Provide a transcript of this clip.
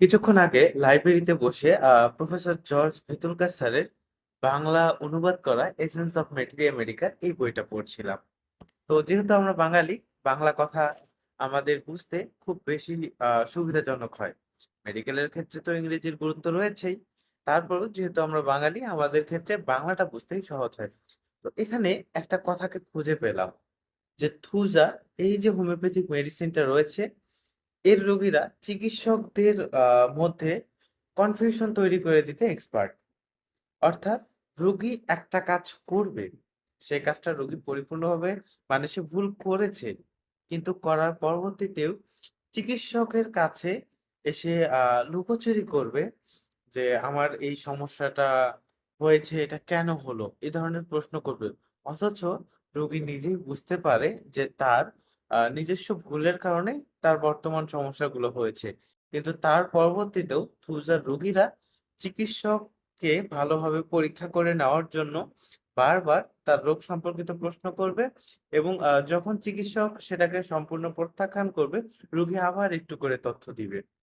কিছুক্ষণ আগে লাইব্রেরিতে বসে প্রফেসর জর্জ ভেতুলকার স্যারের বাংলা অনুবাদ করা এসেন্স অফ ম্যাটেরিয়া মেডিকাল এই বইটা পড়ছিলাম। তো যেহেতু আমরা বাঙালি, বাংলা কথা আমাদের বুঝতে খুব বেশি সুবিধাজনক হয়। মেডিকেলের ক্ষেত্রে তো ইংরেজির গুরুত্ব রয়েছেই, তারপরেও যেহেতু আমরা বাঙালি, আমাদের ক্ষেত্রে বাংলাটা বুঝতেই সহজ হয়। তো এখানে একটা কথাকে খুঁজে পেলাম যে থুজা, এই যে হোমিওপ্যাথিক মেডিসিনটা রয়েছে এর রোগীরা চিকিৎসকদের মধ্যে কনফিউশন তৈরি করে দিতে এক্সপার্ট অর্থাৎ রোগী একটা কাজ করবে সেই কাজটা রোগী পরিপূর্ণভাবে মানে সে ভুল করেছে, কিন্তু করার পরবর্তীতেও চিকিৎসকের কাছে এসে লুকোচুরি করবে যে আমার এই সমস্যাটা হয়েছে, এটা কেন হলো? এই ধরনের প্রশ্ন করবে। অথচ রোগী নিজেই বুঝতে পারে যে তার নিজস্ব ভুলের কারণে তার বর্তমান সমস্যাগুলো হয়েছে। কিন্তু তার পরবর্তীতেও থুজার রোগীরা চিকিৎসককে ভালোভাবে পরীক্ষা করে নেওয়ার জন্য বারবার তার রোগ সম্পর্কিত প্রশ্ন করবে এবং যখন চিকিৎসক সেটাকে সম্পূর্ণ প্রত্যাখ্যান করবে, রোগী আবার একটু করে তথ্য দিবে।